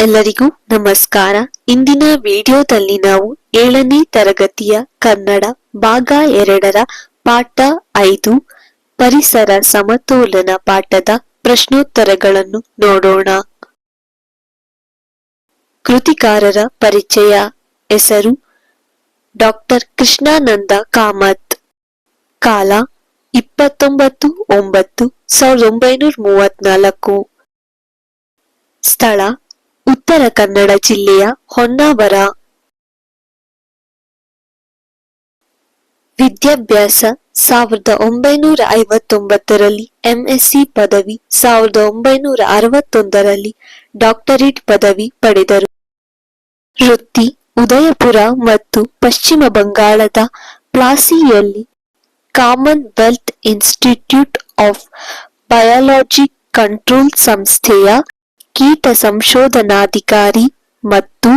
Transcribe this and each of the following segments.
ಎಲ್ಲರಿಗೂ ನಮಸ್ಕಾರ. ಇಂದಿನ ವಿಡಿಯೋದಲ್ಲಿ ನಾವು ಏಳನೇ ತರಗತಿಯ ಕನ್ನಡ ಭಾಗ ಎರಡರ ಪಾಠ ಐದು, ಪರಿಸರ ಸಮತೋಲನ ಪಾಠದ ಪ್ರಶ್ನೋತ್ತರಗಳನ್ನು ನೋಡೋಣ. ಕೃತಿಕಾರರ ಪರಿಚಯ. ಹೆಸರು ಡಾಕ್ಟರ್ ಕೃಷ್ಣಾನಂದ ಕಾಮತ್. ಕಾಲ ಇಪ್ಪತ್ತೊಂಬತ್ತು ಒಂಬತ್ತು ಸಾವಿರದ ಒಂಬೈನೂರ ಮೂವತ್ನಾಲ್ಕು. ಸ್ಥಳ ಉತ್ತರ ಕನ್ನಡ ಜಿಲ್ಲೆಯ ಹೊನ್ನಾವರ. ವಿದ್ಯಾಭ್ಯಾಸ ಸಾವಿರದ ಒಂಬೈನೂರ ಐವತ್ತೊಂಬತ್ತರಲ್ಲಿ ಎಂಎಸ್ಸಿ ಪದವಿ, ಸಾವಿರದ ಒಂಬೈನೂರ ಅರವತ್ತೊಂದರಲ್ಲಿ ಡಾಕ್ಟರೇಟ್ ಪದವಿ ಪಡೆದರು. ವೃತ್ತಿ, ಉದಯಪುರ ಮತ್ತು ಪಶ್ಚಿಮ ಬಂಗಾಳದ ಪ್ಲಾಸಿಯಲ್ಲಿ commonwealth institute of biology control ಸಂಸ್ಥೆಯ ಕೀಟ ಸಂಶೋಧನಾಧಿಕಾರಿ ಮತ್ತು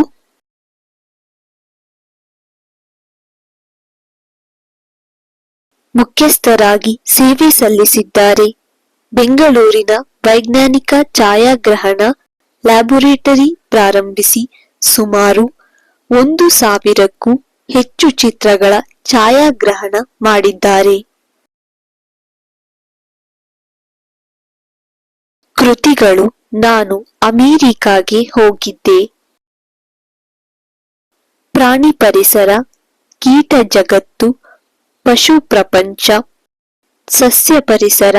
ಮುಖ್ಯಸ್ಥರಾಗಿ ಸೇವೆ ಸಲ್ಲಿಸಿದ್ದಾರೆ. ಬೆಂಗಳೂರಿನ ವೈಜ್ಞಾನಿಕ ಛಾಯಾಗ್ರಹಣ ಲ್ಯಾಬೊರೇಟರಿ ಪ್ರಾರಂಭಿಸಿ ಸುಮಾರು ಒಂದು ಸಾವಿರಕ್ಕೂ ಹೆಚ್ಚು ಚಿತ್ರಗಳ ಛಾಯಾಗ್ರಹಣ ಮಾಡಿದ್ದಾರೆ. ಕೃತಿಗಳು ನಾನು ಅಮೆರಿಕಾಗೆ ಹೋಗಿದ್ದೆ. ಪ್ರಾಣಿ ಪರಿಸರ, ಕೀಟ ಜಗತ್ತು, ಪಶು ಪ್ರಪಂಚ, ಸಸ್ಯ ಪರಿಸರ,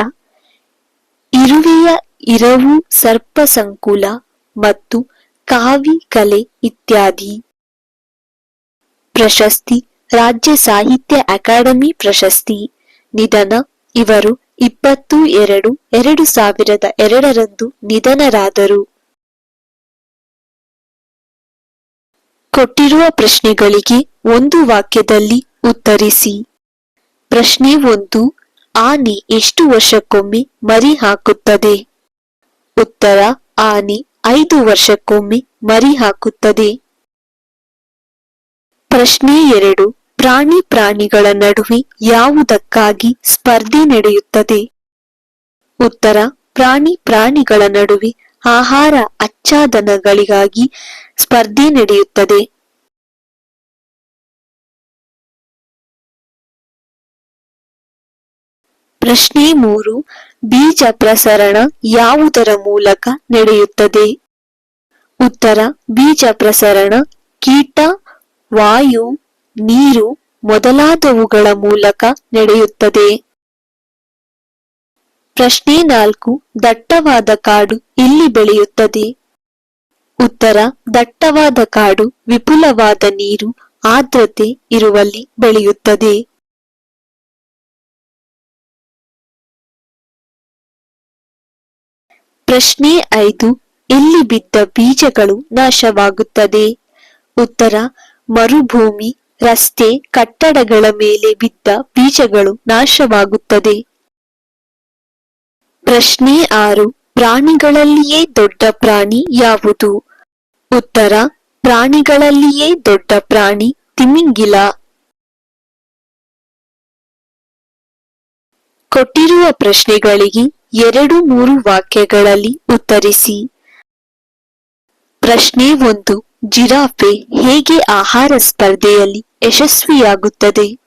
ಇರುವೆಯ ಇರವು ಸರ್ಪ ಸಂಕುಲ ಮತ್ತು ಕಾವಿ ಕಲೆ ಇತ್ಯಾದಿ. ಪ್ರಶಸ್ತಿ, ರಾಜ್ಯ ಸಾಹಿತ್ಯ ಅಕಾಡೆಮಿ ಪ್ರಶಸ್ತಿ, ನಿಧನ, ಇವರು ಇಪ್ಪತ್ತು ಎರಡು ಎರಡು ಸಾವಿರದ ಎರಡರಂದು ನಿಧನರಾದರು. ಕೊಟ್ಟಿರುವ ಪ್ರಶ್ನೆಗಳಿಗೆ ಒಂದು ವಾಕ್ಯದಲ್ಲಿ ಉತ್ತರಿಸಿ. ಪ್ರಶ್ನೆ ಒಂದು, ಆನೆ ಎಷ್ಟು ವರ್ಷಕ್ಕೊಮ್ಮೆ ಮರಿ ಹಾಕುತ್ತದೆ ಉತ್ತರ, ಆನೆ ಐದು ವರ್ಷಕ್ಕೊಮ್ಮೆ ಮರಿ ಹಾಕುತ್ತದೆ ಪ್ರಶ್ನೆ ಎರಡು ಪ್ರಾಣಿ ಪ್ರಾಣಿಗಳ ನಡುವೆ ಯಾವುದಕ್ಕಾಗಿ ಸ್ಪರ್ಧೆ ನಡೆಯುತ್ತದೆ? ಉತ್ತರ, ಪ್ರಾಣಿ ಪ್ರಾಣಿಗಳ ನಡುವೆ ಆಹಾರ ಅಚ್ಚಾದನಗಳಿಗಾಗಿ ಸ್ಪರ್ಧೆ ನಡೆಯುತ್ತದೆ. ಪ್ರಶ್ನೆ ಮೂರು, ಬೀಜ ಪ್ರಸರಣ ಯಾವುದರ ಮೂಲಕ ನಡೆಯುತ್ತದೆ? ಉತ್ತರ, ಬೀಜ ಪ್ರಸರಣ ಕೀಟ, ವಾಯು ನೀರು ಮೊದಲಾದವುಗಳ ಮೂಲಕ ನಡೆಯುತ್ತದೆ. ಪ್ರಶ್ನೆ ನಾಲ್ಕು, ದಟ್ಟವಾದ ಕಾಡು ಇಲ್ಲಿ ಬೆಳೆಯುತ್ತದೆ. ಉತ್ತರ, ದಟ್ಟವಾದ ಕಾಡು ವಿಪುಲವಾದ ನೀರು ಆರ್ದ್ರತೆ ಇರುವಲ್ಲಿ ಬೆಳೆಯುತ್ತದೆ. ಪ್ರಶ್ನೆ ಐದು, ಇಲ್ಲಿ ಬಿದ್ದ ಬೀಜಗಳು ನಾಶವಾಗುತ್ತದೆ. ಉತ್ತರ, ಮರುಭೂಮಿ ರಸ್ತೆ, ಕಟ್ಟಡಗಳ ಮೇಲೆ ಬಿದ್ದ ಬೀಜಗಳು ನಾಶವಾಗುತ್ತದೆ. ಪ್ರಶ್ನೆ ಆರು, ಪ್ರಾಣಿಗಳಲ್ಲಿಯೇ ದೊಡ್ಡ ಪ್ರಾಣಿ ಯಾವುದು? ಉತ್ತರ, ಪ್ರಾಣಿಗಳಲ್ಲಿಯೇ ದೊಡ್ಡ ಪ್ರಾಣಿ ತಿಮಿಂಗಿಲ. ಕೊಟ್ಟಿರುವ ಪ್ರಶ್ನೆಗಳಿಗೆ ಎರಡು ಮೂರು ವಾಕ್ಯಗಳಲ್ಲಿ ಉತ್ತರಿಸಿ. ಪ್ರಶ್ನೆ ಒಂದು ಜಿರಾಫೆ ಹೇಗೆ ಆಹಾರ ಸ್ಪರ್ಧೆಯಲ್ಲಿ ಯಶಸ್ವಿಯಾಗುತ್ತದೆ?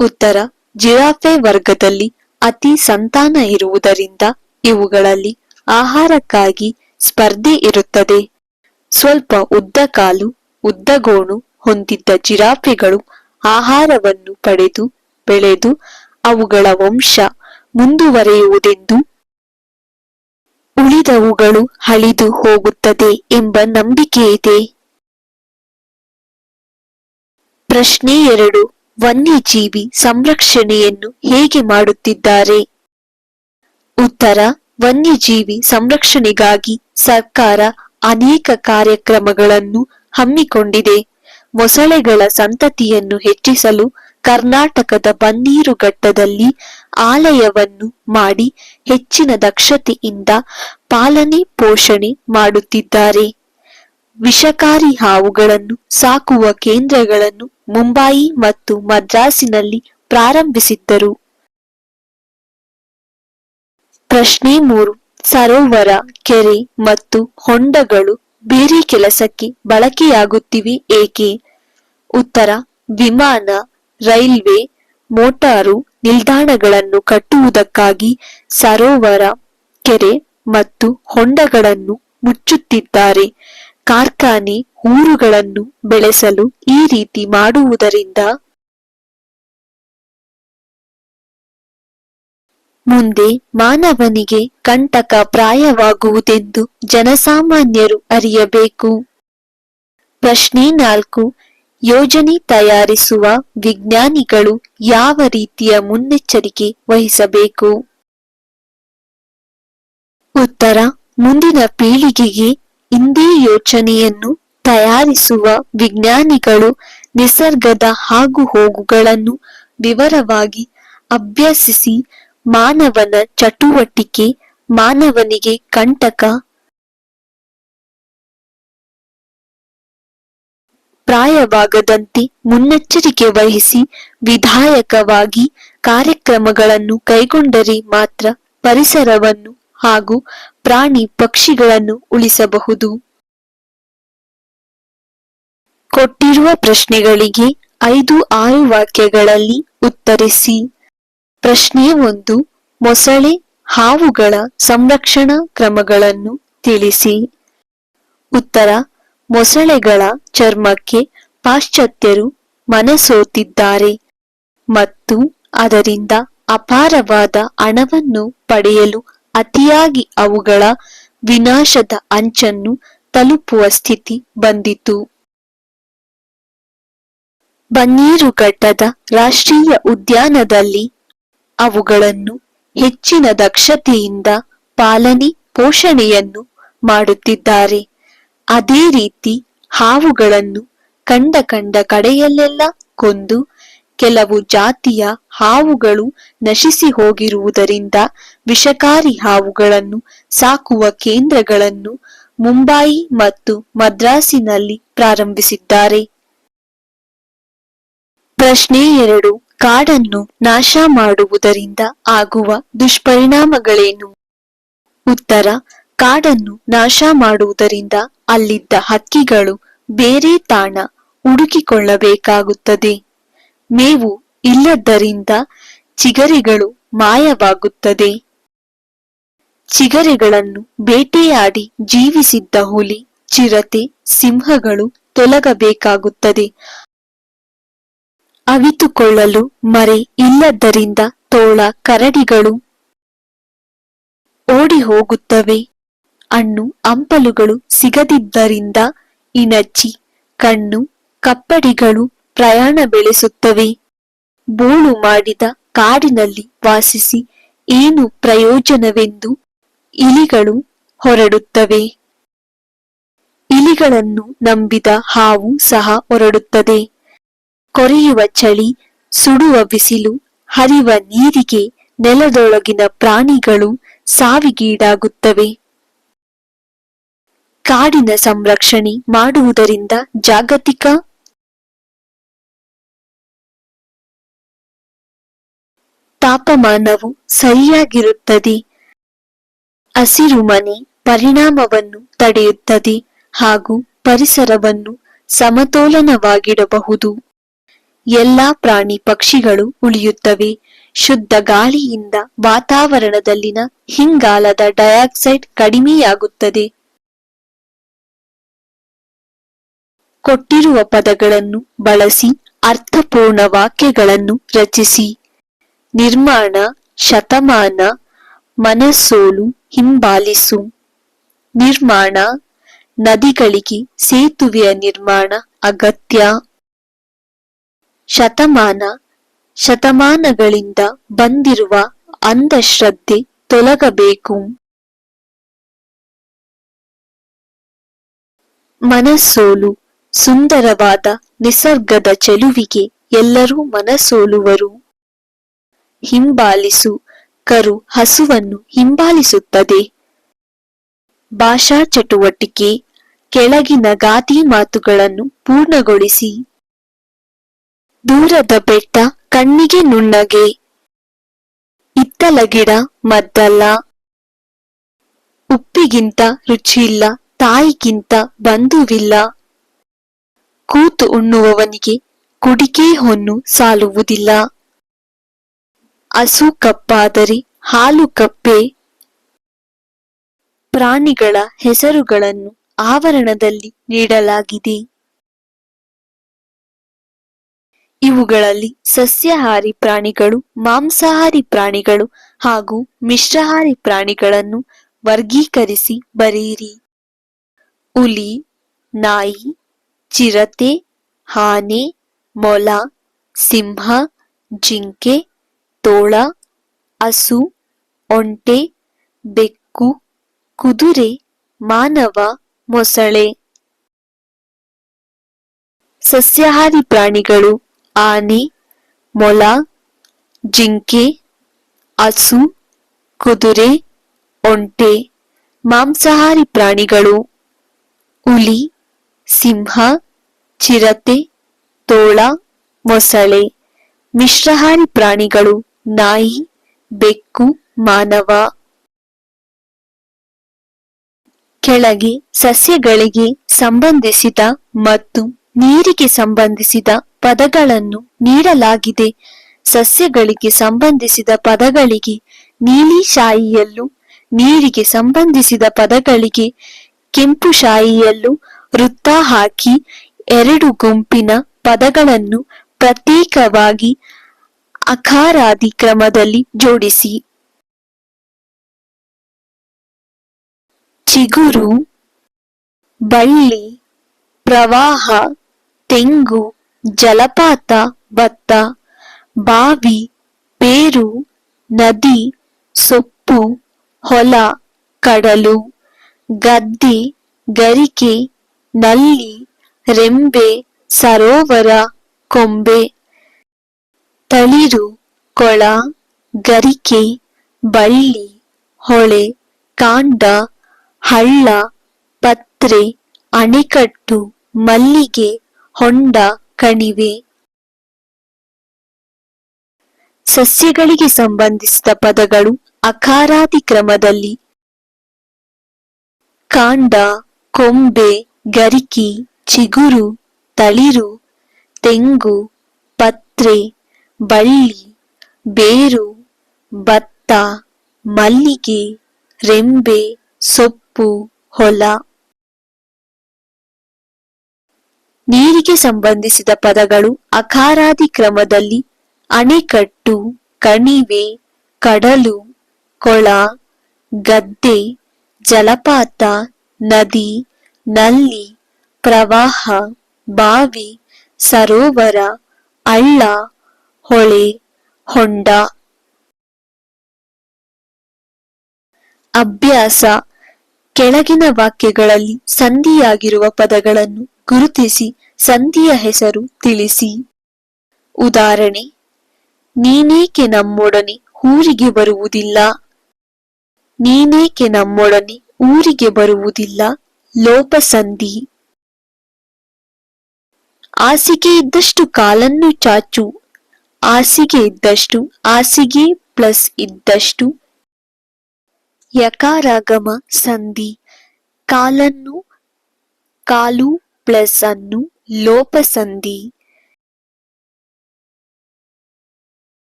ಉತ್ತರ, ಜಿರಾಫೆ ವರ್ಗದಲ್ಲಿ ಅತಿ ಸಂತಾನ ಇರುವುದರಿಂದ ಇವುಗಳಲ್ಲಿ ಆಹಾರಕ್ಕಾಗಿ ಸ್ಪರ್ಧೆ ಇರುತ್ತದೆ. ಸ್ವಲ್ಪ ಉದ್ದ ಕಾಲು ಉದ್ದಗೋಣು ಹೊಂದಿದ್ದ ಜಿರಾಫೆಗಳು ಆಹಾರವನ್ನು ಪಡೆದು, ಬೆಳೆದು ಅವುಗಳ ವಂಶ ಮುಂದುವರೆಯುವುದೆಂದು ಉಳಿದವುಗಳು ಅಳಿದು ಹೋಗುತ್ತದೆ ಎಂಬ ನಂಬಿಕೆ ಇದೆ. ಪ್ರಶ್ನೆ ಎರಡು. ವನ್ಯಜೀವಿ ಸಂರಕ್ಷಣೆಯನ್ನು ಹೇಗೆ ಮಾಡುತ್ತಿದ್ದಾರೆ? ಉತ್ತರ. ವನ್ಯಜೀವಿ ಸಂರಕ್ಷಣೆಗಾಗಿ ಸರ್ಕಾರ ಅನೇಕ ಕಾರ್ಯಕ್ರಮಗಳನ್ನು ಹಮ್ಮಿಕೊಂಡಿದೆ. ಮೊಸಳೆಗಳ ಸಂತತಿಯನ್ನು ಹೆಚ್ಚಿಸಲು ಕರ್ನಾಟಕದ ಬನ್ನೀರುಘಟ್ಟದಲ್ಲಿ ಆಲಯವನ್ನು ಮಾಡಿ ಹೆಚ್ಚಿನ ದಕ್ಷತೆಯಿಂದ ಪಾಲನೆ ಪೋಷಣೆ ಮಾಡುತ್ತಿದ್ದಾರೆ. ವಿಷಕಾರಿ ಹಾವುಗಳನ್ನು ಸಾಕುವ ಕೇಂದ್ರಗಳನ್ನು ಮುಂಬಾಯಿ ಮತ್ತು ಮದ್ರಾಸಿನಲ್ಲಿ ಪ್ರಾರಂಭಿಸಿದ್ದರು. ಪ್ರಶ್ನೆ ಮೂರು. ಸರೋವರ, ಕೆರೆ ಮತ್ತು ಹೊಂಡಗಳು ಬೇರೆ ಕೆಲಸಕ್ಕೆ ಬಳಕೆಯಾಗುತ್ತಿವೆ ಏಕೆ? ಉತ್ತರ. ವಿಮಾನ ರೈಲ್ವೆ, ಮೋಟಾರು ನಿಲ್ದಾಣಗಳನ್ನು ಕಟ್ಟುವುದಕ್ಕಾಗಿ ಸರೋವರ, ಕೆರೆ ಮತ್ತು ಹೊಂಡಗಳನ್ನು ಮುಚ್ಚುತ್ತಿದ್ದಾರೆ. ಕಾರ್ಖಾನೆ ಊರುಗಳನ್ನು ಬೆಳೆಸಲು ಈ ರೀತಿ ಮಾಡುವುದರಿಂದ ಮುಂದೆ ಮಾನವನಿಗೆ ಕಂಟಕ ಪ್ರಾಯವಾಗುವುದೆಂದು ಜನಸಾಮಾನ್ಯರು ಅರಿಯಬೇಕು. ಪ್ರಶ್ನೆ ನಾಲ್ಕು ಯೋಜನೆ ತಯಾರಿಸುವ ವಿಜ್ಞಾನಿಗಳು ಯಾವ ರೀತಿಯ ಮುನ್ನೆಚ್ಚರಿಕೆ ವಹಿಸಬೇಕು? ಉತ್ತರ, ಮುಂದಿನ ಪೀಳಿಗೆಗೆ ಇಂದೇ ಯೋಚನೆಯನ್ನು ತಯಾರಿಸುವ ವಿಜ್ಞಾನಿಗಳು ನಿಸರ್ಗದ ಹಾಗೂ ಹೋಗುಗಳನ್ನು ವಿವರವಾಗಿ ಅಭ್ಯಸಿಸಿ ಮಾನವನ ಚಟುವಟಿಕೆ, ಮಾನವನಿಗೆ ಕಂಟಕ ಪ್ರಾಯವಾಗದಂತೆ ಮುನ್ನೆಚ್ಚರಿಕೆ ವಹಿಸಿ ವಿಧಾಯಕವಾಗಿ ಕಾರ್ಯಕ್ರಮಗಳನ್ನು ಕೈಗೊಂಡರೆ ಮಾತ್ರ ಪರಿಸರವನ್ನು ಹಾಗೂ ಪ್ರಾಣಿ ಪಕ್ಷಿಗಳನ್ನು ಉಳಿಸಬಹುದು. ಕೊಟ್ಟಿರುವ ಪ್ರಶ್ನೆಗಳಿಗೆ ಐದು ಆರು ವಾಕ್ಯಗಳಲ್ಲಿ ಉತ್ತರಿಸಿ. ಪ್ರಶ್ನೆ ಒಂದು, ಮೊಸಳೆ ಹಾವುಗಳ ಸಂರಕ್ಷಣಾ ಕ್ರಮಗಳನ್ನು ತಿಳಿಸಿ. ಉತ್ತರ ಮೊಸಳೆಗಳ ಚರ್ಮಕ್ಕೆ ಪಾಶ್ಚಾತ್ಯರು ಮನಸೋತಿದ್ದಾರೆ ಮತ್ತು ಅದರಿಂದ ಅಪಾರವಾದ ಹಣವನ್ನು ಪಡೆಯಲು ಅತಿಯಾಗಿ ಅವುಗಳ ವಿನಾಶದ ಅಂಚನ್ನು ತಲುಪುವ ಸ್ಥಿತಿ ಬಂದಿತು. ಬನ್ನೀರುಘಟ್ಟದ ರಾಷ್ಟ್ರೀಯ ಉದ್ಯಾನದಲ್ಲಿ ಅವುಗಳನ್ನು ಹೆಚ್ಚಿನ ದಕ್ಷತೆಯಿಂದ ಪಾಲನೆ, ಪೋಷಣೆಯನ್ನು ಮಾಡುತ್ತಿದ್ದಾರೆ. ಅದೇ ರೀತಿ ಹಾವುಗಳನ್ನು ಕಂಡ ಕಂಡ ಕಡೆಯಲ್ಲೆಲ್ಲ ಕೊಂದು ಕೆಲವು ಜಾತಿಯ ಹಾವುಗಳು ನಶಿಸಿ ಹೋಗಿರುವುದರಿಂದ ವಿಷಕಾರಿ ಹಾವುಗಳನ್ನು ಸಾಕುವ ಕೇಂದ್ರಗಳನ್ನು ಮುಂಬಾಯಿ ಮತ್ತು ಮದ್ರಾಸಿನಲ್ಲಿ ಪ್ರಾರಂಭಿಸಿದ್ದಾರೆ. ಪ್ರಶ್ನೆ ಎರಡು, ಕಾಡನ್ನು ನಾಶ ಮಾಡುವುದರಿಂದ ಆಗುವ ದುಷ್ಪರಿಣಾಮಗಳೇನು? ಉತ್ತರ, ಕಾಡನ್ನು ನಾಶ ಮಾಡುವುದರಿಂದ ಅಲ್ಲಿದ್ದ ಹಕ್ಕಿಗಳು ಬೇರೆ ತಾಣ ಹುಡುಕಿಕೊಳ್ಳಬೇಕಾಗುತ್ತದೆ. ಮೇವು ಇಲ್ಲದ್ದರಿಂದ ಚಿಗರೆಗಳು ಮಾಯವಾಗುತ್ತದೆ. ಚಿಗರೆಗಳನ್ನು ಬೇಟೆಯಾಡಿ ಜೀವಿಸಿದ್ದ ಹುಲಿ, ಚಿರತೆ, ಸಿಂಹಗಳು ತೊಲಗಬೇಕಾಗುತ್ತದೆ. ಅವಿತುಕೊಳ್ಳಲು ಮರೆ ಇಲ್ಲದ್ದರಿಂದ ತೋಳ, ಕರಡಿಗಳು ಓಡಿ ಹೋಗುತ್ತವೆ ಹಣ್ಣು ಹಂಪಲುಗಳು ಸಿಗದಿದ್ದರಿಂದ ಇನಚ್ಚಿ ಕಣ್ಣು, ಕಪ್ಪಡಿಗಳು ಪ್ರಯಾಣ ಬೆಳೆಸುತ್ತವೆ. ಬೋಳು ಮಾಡಿದ ಕಾಡಿನಲ್ಲಿ ವಾಸಿಸಿ ಏನು ಪ್ರಯೋಜನವೆಂದು ಇಲಿಗಳು ಹೊರಡುತ್ತವೆ. ಇಲಿಗಳನ್ನು ನಂಬಿದ ಹಾವು ಸಹ ಹೊರಡುತ್ತದೆ. ಕೊರೆಯುವ ಚಳಿ, ಸುಡುವ ಬಿಸಿಲು, ಹರಿವ ನೀರಿಗೆ ನೆಲದೊಳಗಿನ ಪ್ರಾಣಿಗಳು ಸಾವಿಗೀಡಾಗುತ್ತವೆ. ಕಾಡಿನ ಸಂರಕ್ಷಣೆ ಮಾಡುವುದರಿಂದ ಜಾಗತಿಕ ತಾಪಮಾನವು ಸರಿಯಾಗಿರುತ್ತದೆ. ಹಸಿರುಮನೆ ಪರಿಣಾಮವನ್ನು ತಡೆಯುತ್ತದೆ ಹಾಗೂ ಪರಿಸರವನ್ನು ಸಮತೋಲನವಾಗಿಡಬಹುದು. ಎಲ್ಲಾ ಪ್ರಾಣಿ ಪಕ್ಷಿಗಳು ಉಳಿಯುತ್ತವೆ. ಶುದ್ಧ ಗಾಳಿಯಿಂದ ವಾತಾವರಣದಲ್ಲಿನ ಹಿಂಗಾಲದ ಡೈಆಕ್ಸೈಡ್ ಕಡಿಮೆಯಾಗುತ್ತದೆ. ಕೊಟ್ಟಿರುವ ಪದಗಳನ್ನು ಬಳಸಿ ಅರ್ಥಪೂರ್ಣ ವಾಕ್ಯಗಳನ್ನು ರಚಿಸಿ. ನಿರ್ಮಾಣ, ಶತಮಾನ, ಮನಸ್ಸೋಲು, ಹಿಂಬಾಲಿಸು. ನಿರ್ಮಾಣ, ನದಿಗಳಿಗೆ ಸೇತುವೆಯ ನಿರ್ಮಾಣ, ಅಗತ್ಯ. ಶತಮಾನ, ಶತಮಾನಗಳಿಂದ ಬಂದಿರುವ ಅಂಧಶ್ರದ್ಧೆ ತೊಲಗಬೇಕು. ಮನಸ್ಸೋಲು ಸುಂದರವಾದ ನಿಸರ್ಗದ ಚೆಲುವಿಗೆ ಎಲ್ಲರೂ ಮನಸೋಲುವರು. ಹಿಂಬಾಲಿಸು, ಕರು ಹಸುವನ್ನು ಹಿಂಬಾಲಿಸುತ್ತದೆ. ಭಾಷಾ ಚಟುವಟಿಕೆ, ಕೆಳಗಿನ ಗಾತಿ ಮಾತುಗಳನ್ನು ಪೂರ್ಣಗೊಳಿಸಿ. ದೂರದ ಬೆಟ್ಟ ಕಣ್ಣಿಗೆ ನುಣ್ಣಗೆ. ಇತ್ತಲ ಗಿಡ ಮದ್ದಲ್ಲ. ಉಪ್ಪಿಗಿಂತ ರುಚಿಯಿಲ್ಲ, ತಾಯಿಗಿಂತ ಬಂಧುವಿಲ್ಲ. ಕೂತು ಉಣ್ಣುವವನಿಗೆ ಕುಡಿಕೆ ಹೊನ್ನು ಸಾಲುವುದಿಲ್ಲ. ಹಸು ಕಪ್ಪಾದರೆ ಹಾಲು ಕಪ್ಪೆ. ಪ್ರಾಣಿಗಳ ಹೆಸರುಗಳನ್ನು ಆವರಣದಲ್ಲಿ ನೀಡಲಾಗಿದೆ. ಇವುಗಳಲ್ಲಿ ಸಸ್ಯಾಹಾರಿ ಪ್ರಾಣಿಗಳು, ಮಾಂಸಾಹಾರಿ ಪ್ರಾಣಿಗಳು ಹಾಗೂ ಮಿಶ್ರಹಾರಿ ಪ್ರಾಣಿಗಳನ್ನು ವರ್ಗೀಕರಿಸಿ ಬರೆಯಿರಿ. ಹುಲಿ, ನಾಯಿ ಚಿರತೆ ಆನೆ ಮೊಲ, ಸಿಂಹ, ಜಿಂಕೆ, ತೋಳ, ಹಸು, ಒಂಟೆ, ಬೆಕ್ಕು, ಕುದುರೆ, ಮಾನವ, ಮೊಸಳೆ. ಸಸ್ಯಾಹಾರಿ ಪ್ರಾಣಿಗಳು ಆನೆ, ಮೊಲ, ಜಿಂಕೆ, ಹಸು, ಕುದುರೆ, ಒಂಟೆ, ಮಾಂಸಾಹಾರಿ ಪ್ರಾಣಿಗಳು, ಹುಲಿ ಸಿಂಹ, ಚಿರತೆ, ತೋಳ, ಮೊಸಳೆ, ಮಿಶ್ರಹಾರಿ ಪ್ರಾಣಿಗಳು, ನಾಯಿ, ಬೆಕ್ಕು, ಮಾನವ. ಕೆಳಗೆ ಸಸ್ಯಗಳಿಗೆ ಸಂಬಂಧಿಸಿದ ಮತ್ತು ನೀರಿಗೆ ಸಂಬಂಧಿಸಿದ ಪದಗಳನ್ನು ನೀಡಲಾಗಿದೆ. ಸಸ್ಯಗಳಿಗೆ ಸಂಬಂಧಿಸಿದ ಪದಗಳಿಗೆ ನೀಲಿ ಶಾಯಿಯಲ್ಲೂ ನೀರಿಗೆ ಸಂಬಂಧಿಸಿದ ಪದಗಳಿಗೆ ಕೆಂಪು ಶಾಯಿಯಲ್ಲೂ ವೃತ್ತ ಹಾಕಿ ಎರಡು ಗುಂಪಿನ ಪದಗಳನ್ನು ಪ್ರತ್ಯೇಕವಾಗಿ ಅಖಾರಾದಿ ಕ್ರಮದಲ್ಲಿ ಜೋಡಿಸಿ. ಚಿಗುರು, ಬಳ್ಳಿ, ಪ್ರವಾಹ, ತೆಂಗು, ಜಲಪಾತ, ಭತ್ತ, ಬಾವಿ, ಬೇರು, ನದಿ, ಸೊಪ್ಪು, ಹೊಲ, ಕಡಲು, ಗದ್ದೆ, ಗರಿಕೆ ನಲ್ಲಿ ರೆಂಬೆ, ಸರೋವರ, ಕೊಂಬೆ, ತಳಿರು, ಕೊಳ, ಗರಿಕೆ, ಬಳ್ಳಿ, ಹೊಳೆ, ಕಾಂಡ, ಹಳ್ಳ, ಪತ್ರೆ, ಅಣೆಕಟ್ಟು, ಮಲ್ಲಿಗೆ, ಹೊಂಡ, ಕಣಿವೆ. ಸಸ್ಯಗಳಿಗೆ ಸಂಬಂಧಿಸಿದ ಪದಗಳು ಅಕಾರಾದಿ ಕ್ರಮದಲ್ಲಿ ಕಾಂಡ, ಕೊಂಬೆ ಗರಿಕೆ, ಚಿಗುರು, ತಳಿರು, ತೆಂಗು, ಪತ್ರೆ, ಬಳ್ಳಿ, ಬೇರು, ಭತ್ತ, ಮಲ್ಲಿಗೆ, ರೆಂಬೆ, ಸೊಪ್ಪು, ಹೊಲ. ನೀರಿಗೆ ಸಂಬಂಧಿಸಿದ ಪದಗಳು ಅಕಾರಾದಿ ಕ್ರಮದಲ್ಲಿ ಅಣೆಕಟ್ಟು, ಕಣಿವೆ, ಕಡಲು, ಕೊಳ, ಗದ್ದೆ, ಜಲಪಾತ, ನದಿ ನಲ್ಲಿ ಪ್ರವಾಹ, ಬಾವಿ, ಸರೋವರ ಅಳ್ಳ ಹೊಳೆ, ಹೊಂಡ. ಅಭ್ಯಾಸ. ಕೆಳಗಿನ ವಾಕ್ಯಗಳಲ್ಲಿ ಸಂಧಿಯಾಗಿರುವ ಪದಗಳನ್ನು ಗುರುತಿಸಿ, ಸಂಧಿಯ ಹೆಸರು ತಿಳಿಸಿ. ಉದಾಹರಣೆ, ನೀನೇಕೆ ನಮ್ಮೊಡನೆ ಊರಿಗೆ ಬರುವುದಿಲ್ಲ? ನೀನೇಕೆ ನಮ್ಮೊಡನೆ ಊರಿಗೆ ಬರುವುದಿಲ್ಲ? ಲೋಪಸಂಧಿ ಹಾಸಿಗೆ ಇದ್ದಷ್ಟು ಕಾಲನ್ನು ಚಾಚು ಹಾಸಿಗೆ ಇದ್ದಷ್ಟು ಹಾಸಿಗೆ ಪ್ಲಸ್ ಇದ್ದಷ್ಟು ಯಕಾರಾಗಮ ಸಂಧಿ ಕಾಲನ್ನು ಕಾಲು ಪ್ಲಸ್ ಅನ್ನು ಲೋಪಸಂಧಿ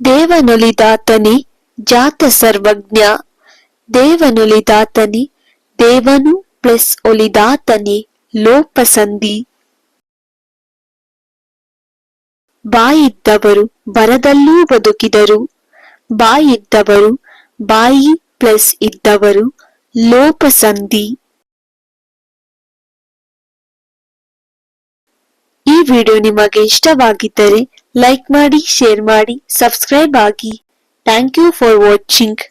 ದೇವನೊಲಿದಾತನೇ ಜಾತ ಸರ್ವಜ್ಞ ದೇವನೊಲಿದಾತನೇ ದೇವನು ಪ್ಲಸ್ ಒಲಿದಾತನೇ ಲೋಪಸಂಧಿ ಬಾಯಿದ್ದವರು ಬರದಲ್ಲೂ ಬದುಕಿದರು. ಬಾಯಿದ್ದವರು ಬಾಯಿ ಪ್ಲಸ್ ಇದ್ದವರು ಲೋಪಸಂಧಿ ಈ ವಿಡಿಯೋ ನಿಮಗೆ ಇಷ್ಟವಾಗಿದ್ದರೆ ಲೈಕ್ ಮಾಡಿ, ಶೇರ್ ಮಾಡಿ, ಸಬ್ಸ್ಕ್ರೈಬ್ ಆಗಿ. Thank you for watching.